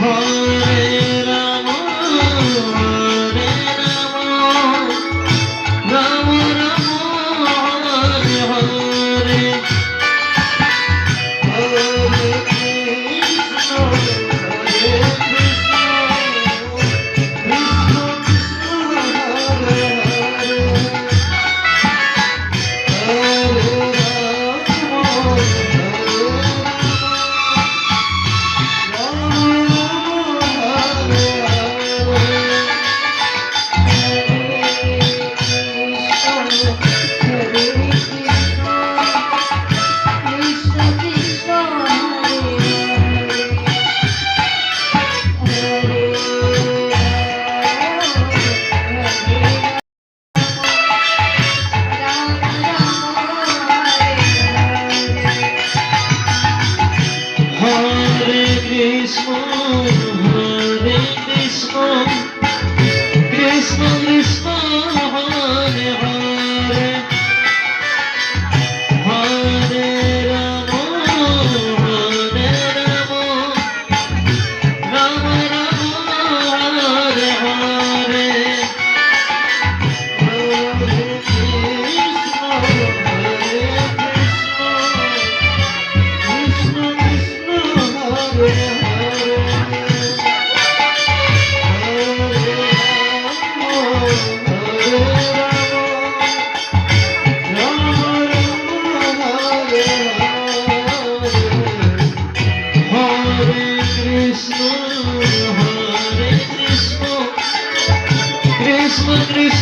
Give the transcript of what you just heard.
home. Hare Krishna. Christmas.